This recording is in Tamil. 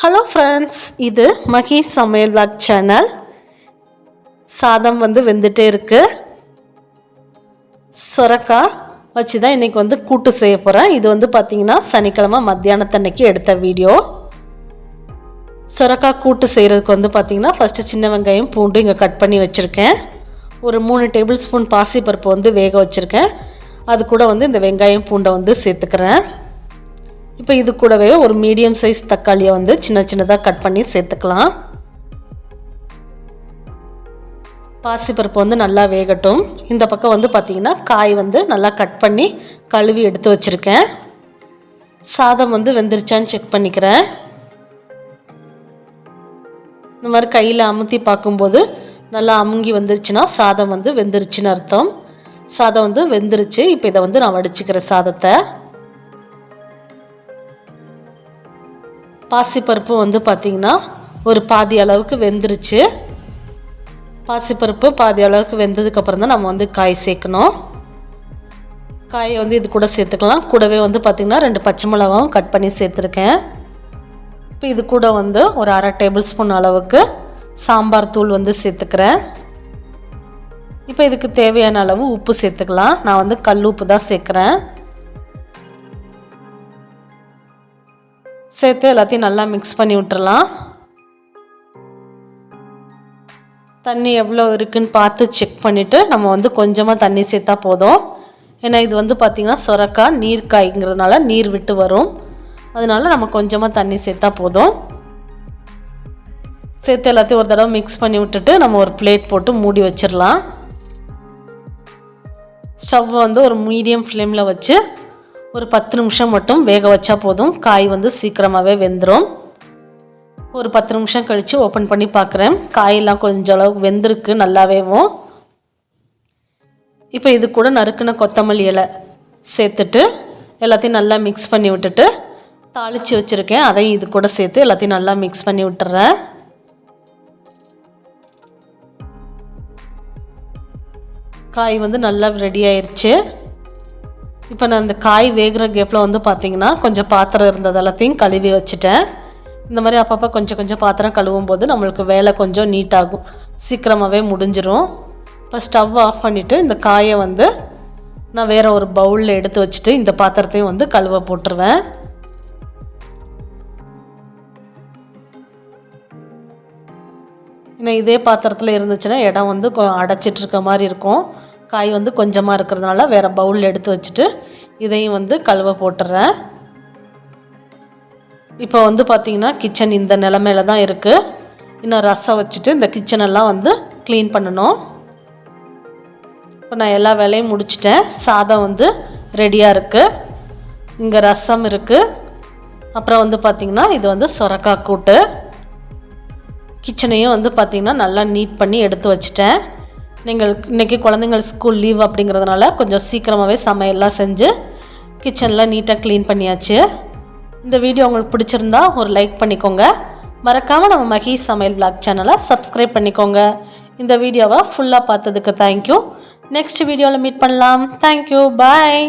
ஹலோ ஃப்ரெண்ட்ஸ் இது மகி சமையல் வாக் சேனல் சாதம் வந்து வெந்துட்டே இருக்குது சொரக்காய் வச்சு தான் இன்றைக்கி வந்து கூட்டு செய்ய போகிறேன் இது வந்து பார்த்திங்கன்னா சனிக்கிழமை மத்தியானத்தன்னைக்கு எடுத்த வீடியோ. சொரக்காய் கூட்டு செய்கிறதுக்கு வந்து பார்த்திங்கன்னா ஃபஸ்ட்டு சின்ன வெங்காயம் பூண்டு இங்கே கட் பண்ணி வச்சுருக்கேன். ஒரு மூணு டேபிள் ஸ்பூன் பாசிப்பருப்பு வந்து வேக வச்சுருக்கேன். அது கூட வந்து இந்த வெங்காயம் பூண்டை வந்து சேர்த்துக்கிறேன். இப்போ இது கூடவே ஒரு மீடியம் சைஸ் தக்காளியை வந்து சின்ன சின்னதாக கட் பண்ணி சேர்த்துக்கலாம். பாசிப்பருப்பு வந்து நல்லா வேகட்டும். இந்த பக்கம் வந்து பார்த்திங்கன்னா காய் வந்து நல்லா கட் பண்ணி கழுவி எடுத்து வச்சுருக்கேன். சாதம் வந்து வெந்துருச்சான்னு செக் பண்ணிக்கிறேன். இந்த மாதிரி கையில் அமுத்தி பார்க்கும்போது நல்லா அமுங்கி வந்துருச்சுன்னா சாதம் வந்து வெந்துருச்சுன்னு அர்த்தம். சாதம் வந்து வெந்துருச்சு இப்போ இதை வந்து நான் வடிச்சுக்கிறேன் சாதத்தை. பாசிப்பருப்பு வந்து பார்த்திங்கன்னா ஒரு பாதி அளவுக்கு வெந்துருச்சு. பாசிப்பருப்பு பாதி அளவுக்கு வெந்ததுக்கப்புறம் தான் நம்ம வந்து காய் சேர்க்கணும். காயை வந்து இது கூட சேர்த்துக்கலாம். கூடவே வந்து பார்த்திங்கன்னா ரெண்டு பச்சை மிளகாவும் கட் பண்ணி சேர்த்துருக்கேன். இப்போ இது கூட வந்து ஒரு அரை டேபிள் ஸ்பூன் அளவுக்கு சாம்பார் தூள் வந்து சேர்த்துக்கிறேன். இப்போ இதுக்கு தேவையான அளவு உப்பு சேர்த்துக்கலாம். நான் வந்து கல் உப்பு தான் சேர்க்குறேன். சேர்த்து எல்லாத்தையும் நல்லா மிக்ஸ் பண்ணி விட்டுறலாம். தண்ணி எவ்வளோ இருக்குன்னு பார்த்து செக் பண்ணிவிட்டு நம்ம வந்து கொஞ்சமாக தண்ணி சேர்த்தா போதும். ஏன்னா இது வந்து பார்த்திங்கன்னா சொரக்காய் நீர் காய்ங்கிறதுனால நீர் விட்டு வரும். அதனால நம்ம கொஞ்சமாக தண்ணி சேர்த்தா போதும். சேர்த்து எல்லாத்தையும் ஒரு தடவை மிக்ஸ் பண்ணி விட்டுட்டு நம்ம ஒரு பிளேட் போட்டு மூடி வச்சிடலாம். ஸ்டவ் வந்து ஒரு மீடியம் ஃப்ளேமில் வச்சு ஒரு பத்து நிமிஷம் மட்டும் வேக வச்சா போதும். காய் வந்து சீக்கிரமாகவே வெந்துடும் ஒரு பத்து நிமிஷம் கழித்து ஓப்பன் பண்ணி பார்க்குறேன் காயெல்லாம் கொஞ்சம் அளவுக்கு வெந்திருக்கு நல்லாவேவும் இப்போ இது கூட நறுக்குன கொத்தமல்லி இலை சேர்த்துட்டு எல்லாத்தையும் நல்லா மிக்ஸ் பண்ணி விட்டுட்டு தாளித்து வச்சுருக்கேன். அதையும் இது கூட சேர்த்து எல்லாத்தையும் நல்லா மிக்ஸ் பண்ணி விட்டுறேன். காய் வந்து நல்லா ரெடி ஆயிடுச்சு இப்போ நான் இந்த காய் வேகிற கேப்பில் வந்து பார்த்திங்கன்னா கொஞ்சம் பாத்திரம் இருந்தது எல்லாத்தையும் கழுவி வச்சுட்டேன். இந்த மாதிரி அப்பப்போ கொஞ்சம் கொஞ்சம் பாத்திரம் கழுவும் போது நம்மளுக்கு வேலை கொஞ்சம் நீட்டாகும் சீக்கிரமாகவே முடிஞ்சிடும் இப்போ ஸ்டவ் ஆஃப் பண்ணிவிட்டு இந்த காயை வந்து நான் வேறு ஒரு பவுலில் எடுத்து வச்சுட்டு இந்த பாத்திரத்தையும் வந்து கழுவ போட்டுருவேன். ஏன்னா இதே பாத்திரத்தில் இருந்துச்சுன்னா இடம் வந்து அடைச்சிட்ருக்க மாதிரி இருக்கும். காய் வந்து கொஞ்சமாக இருக்கிறதுனால வேறு பவுலில் எடுத்து வச்சுட்டு இதையும் வந்து கழுவ போட்டுறேன். இப்போ வந்து பார்த்திங்கன்னா கிச்சன் இந்த நிலமையில தான் இருக்குது இன்னும் ரசம் வச்சுட்டு இந்த கிச்சனெல்லாம் வந்து க்ளீன் பண்ணணும். இப்போ நான் எல்லா வேலையும் முடிச்சிட்டேன். சாதம் வந்து ரெடியாக இருக்குது இங்கே ரசம் இருக்குது அப்புறம் வந்து பார்த்திங்கன்னா இது வந்து சொரக்காய் கூட்டு. கிச்சனையும் வந்து பார்த்திங்கன்னா நல்லா நீட் பண்ணி எடுத்து வச்சுட்டேன். நீங்கள் இன்றைக்கி குழந்தைங்கள் ஸ்கூல் லீவ் அப்படிங்கிறதுனால கொஞ்சம் சீக்கிரமாகவே சமையல்லாம் செஞ்சு கிச்சனில் நீட்டாக க்ளீன் பண்ணியாச்சு. இந்த வீடியோ உங்களுக்கு பிடிச்சிருந்தா ஒரு லைக் பண்ணிக்கோங்க. மறக்காமல் நம்ம மகி சமையல் பிளாக் சேனலை சப்ஸ்கிரைப் பண்ணிக்கோங்க. இந்த வீடியோவை ஃபுல்லாக பார்த்ததுக்கு தேங்க்யூ நெக்ஸ்ட் வீடியோவில் மீட் பண்ணலாம். Thank you bye